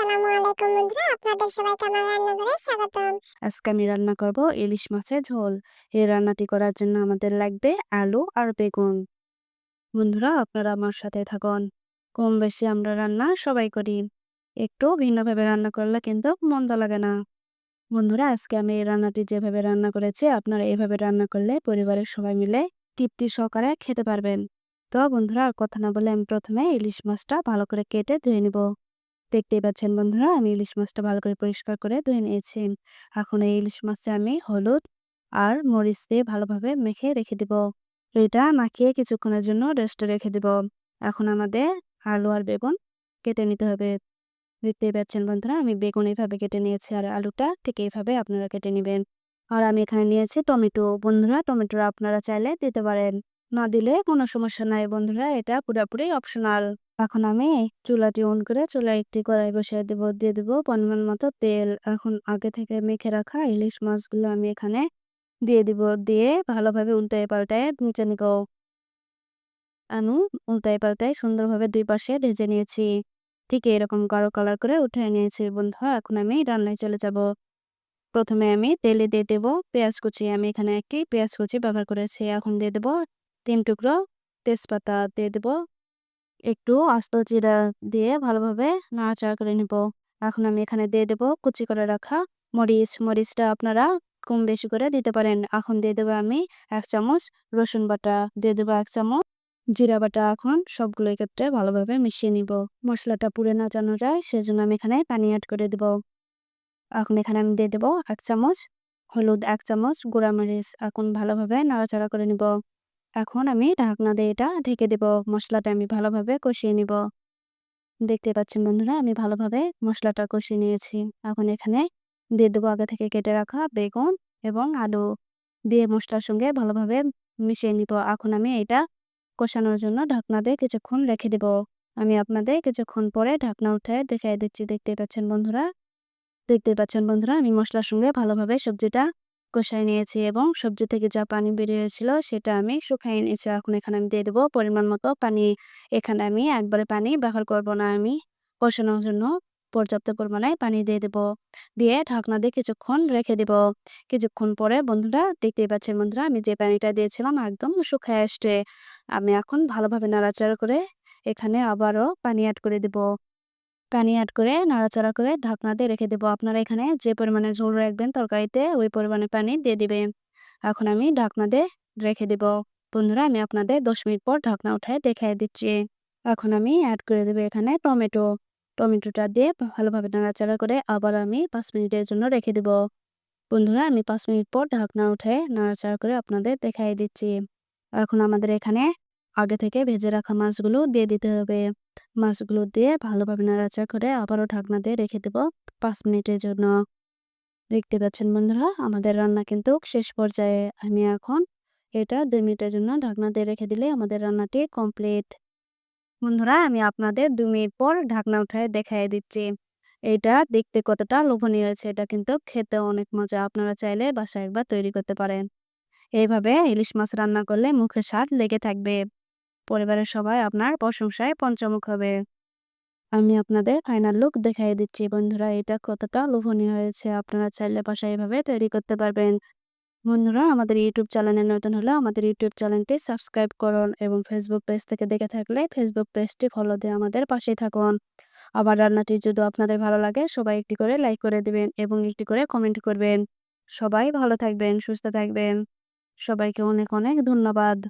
আসসালামু আলাইকুম বন্ধুরা, আপনাদের সবাইকে আমার রান্নাঘরে স্বাগতম। আজকে আমি রান্না করব ইলিশ মাছের ঝোল। এই রান্নাটি করার জন্য আমাদের লাগবে আলু আর বেগুন। বন্ধুরা, আপনারা আমার সাথে থাকুন। কম বেশি আমরা রান্না সবাই করি। একটু ভিন্নভাবে রান্না করলে কিন্তু মন্দ লাগে না। বন্ধুরা, আজকে আমি এই রান্নাটি যেভাবে রান্না করেছি, আপনারা এইভাবে রান্না করলে পরিবারের সবাই মিলে তৃপ্তি সহকারে খেতে পারবেন। তো বন্ধুরা, আর কথা না বলে আমি প্রথমে ইলিশ মাছটা ভালো করে কেটে ধুয়ে নিব। দেখতেই পাচ্ছেন বন্ধুরা, আমি ইলিশ মাছটা ভালো করে পরিষ্কার করে ধুয়ে নিয়েছি। এখন এই ইলিশ মাছে আমি হলুদ আর মরিচ দিয়ে ভালোভাবে মেখে রেখে দিব। এটা মাখিয়ে কিছুক্ষণের জন্য রেস্টে রেখে দিব। এখন আমাদের আলু আর বেগুন কেটে নিতে হবে। দেখতেই পাচ্ছেন বন্ধুরা, আমি বেগুন এইভাবে কেটে নিয়েছি আর আলুটা ঠিক এইভাবে আপনারা কেটে নেবেন। আর আমি এখানে নিয়েছি টমেটো। বন্ধুরা টমেটোরা আপনারা চাইলে দিতে পারেন। না দিলে কোনো সমস্যা নাই বন্ধুরা, এটা পুরোপুরি অপশনাল এখন আমি চুলাটি অন করে চুলায় একটি কড়াই বসিয়ে দেবো, দিয়ে দেবো পরিমাণ মতো তেল। এখন আগে থেকে মেখে রাখা ইলিশ মাছগুলো আমি এখানে দিয়ে দিব, দিয়ে ভালোভাবে উল্টায় পাল্টায় নিচে নিব। আমি উল্টায় পাল্টায় সুন্দরভাবে দুই পাশে ভেজে নিয়েছি। ঠিক এরকম গাঢ় কালার করে উঠে নিয়েছি বন্ধু এখন আমি রান্নায় চলে যাব। প্রথমে আমি তেলে দিয়ে দেব পেঁয়াজ কুচি। আমি এখানে একটি পেঁয়াজ কুচি ব্যবহার করেছি। এখন দিয়ে দেব তিন টুকরো তেজপাতা। দিয়ে দেব একটু আস্ত জিরা দিয়ে ভালোভাবে নাড়াচাড়া করে নিব। এখন আমি এখানে দিয়ে দেবো কুচি করে রাখা মরিচ। মরিচটা আপনারা কম বেশি করে দিতে পারেন। এখন দিয়ে দেবো আমি এক চামচ রসুন বাটা। দিয়ে দেবো এক চামচ জিরা বাটা। এখন সবগুলো একত্রে ভালোভাবে মিশিয়ে নিব। মশলাটা পুড়ে না জানো যায়, সেজন্য আমি এখানে পানি অ্যাড করে দেব। এখন এখানে আমি দিয়ে দেবো এক চামচ হলুদ, এক চামচ মরিচ এখন ভালোভাবে নাড়াচাড়া করে নিব। এখন আমি ঢাকনা দিয়ে এটা ঢেকে দেব, মশলাটা আমি ভালোভাবে কষিয়ে নিব। দেখতে পাচ্ছেন বন্ধুরা, আমি ভালোভাবে মশলাটা কষিয়ে নিয়েছি। এখন এখানে দিয়ে দেবো আগে থেকে কেটে রাখা বেগুন এবং আলু। দিয়ে মশলার সঙ্গে ভালোভাবে মিশিয়ে নিব। এখন আমি এটা কষানোর জন্য ঢাকনা দিয়ে কিছুক্ষণ রেখে দেব। আমি আপনাদের কিছুক্ষণ পরে ঢাকনা উঠে দেখাই দিচ্ছি। দেখতে পাচ্ছেন বন্ধুরা? দেখতে পাচ্ছেন বন্ধুরা, আমি মশলার সঙ্গে ভালোভাবে সবজিটা কষাই নিয়েছি এবং সবজি থেকে যা পানি বেরিয়েছিল সেটা আমি শুকাই নিয়েছি এখন এখানে আমি দিয়ে দেবো পরিমাণ মতো পানি। এখানে আমি একবারে পানি ব্যবহার করব না আমি। কষানোর জন্য পর্যাপ্ত পরিমাণে পানি দিয়ে দেব। দিয়ে ঢাকনা দিয়ে কিছুক্ষণ রেখে দেব। কিছুক্ষণ পরে বন্ধুরা, দেখতেই পাচ্ছেন বন্ধুরা, আমি যে পানিটা দিয়েছিলাম একদম শুকায় আসছে। আমি এখন ভালোভাবে নাড়াচাড়া করে এখানে আবারও পানি অ্যাড করে দেব। পানি অ্যাড করে নাড়াচাড়া করে ঢাকনা দিয়ে রেখে দেবো। আপনারা এখানে যে পরিমাণে ঝোল রাখবেন তরকারিতে, ওই পরিমাণে পানি দিয়ে দিবেন। এখন আমি ঢাকনা দিয়ে রেখে দেব। বন্ধুরা, আমি আপনাদের দশ মিনিট পর ঢাকনা উঠায় দেখাই দিচ্ছি। এখন আমি অ্যাড করে দেবো এখানে টমেটো। টমেটোটা দিয়ে ভালোভাবে নাড়াচাড়া করে আবার আমি পাঁচ মিনিটের জন্য রেখে দেব। বন্ধুরা, আমি পাঁচ মিনিট পর ঢাকনা উঠে নাড়াচাড়া করে আপনাদের দেখাই দিচ্ছি। এখন আমাদের এখানে আগে থেকে ভেজে রাখা মাছগুলো দিয়ে দিতে হবে। মাছগুলো দিয়ে ভালোভাবে নাড়াচাড়া করে আবারও ঢাকনা দিয়ে রেখে দেব পাঁচ মিনিটের জন্য। দেখতে পাচ্ছেন বন্ধুরা, আমাদের রান্না কিন্তু শেষ পর্যায়ে। আমি এখন এটা দুই মিনিটের জন্য ঢাকনা দিয়ে রেখে দিলে আমাদের রান্নাটি কমপ্লিট। বন্ধুরা, আমি আপনাদের দু মিনিট পর ঢাকনা উঠায় দেখাই দিচ্ছি। এটা দেখতে কতটা লোভনীয় হয়েছে, এটা কিন্তু খেতে অনেক মজা। আপনারা চাইলে বাসায় একবার তৈরি করতে পারেন। এইভাবে ইলিশ মাছ রান্না করলে মুখে স্বাদ লেগে থাকবে। পরিবারের সবাই আপনার প্রশংসায় পঞ্চমুখ হবে। আমি আপনাদের ফাইনাল লুক দেখাই দিচ্ছি বন্ধুরা, এটা কতটা লোভনীয় হয়েছে, আপনারা চাইলে বাসায় এভাবে তৈরি করতে পারবেন। বন্ধুরা, আমাদের ইউটিউব চ্যানেলে নতুন হলে আমাদের ইউটিউব চ্যানেলটি সাবস্ক্রাইব করুন এবং ফেসবুক পেজ থেকে দেখে থাকলে ফেসবুক পেজটি ফলো দিয়ে আমাদের পাশেই থাকুন। আবার রান্নাটি যদি আপনাদের ভালো লাগে, সবাই একটি করে লাইক করে দিবেন এবং একটি করে কমেন্ট করবেন। সবাই ভালো থাকবেন, সুস্থ থাকবেন। সবাইকে অনেক অনেক ধন্যবাদ।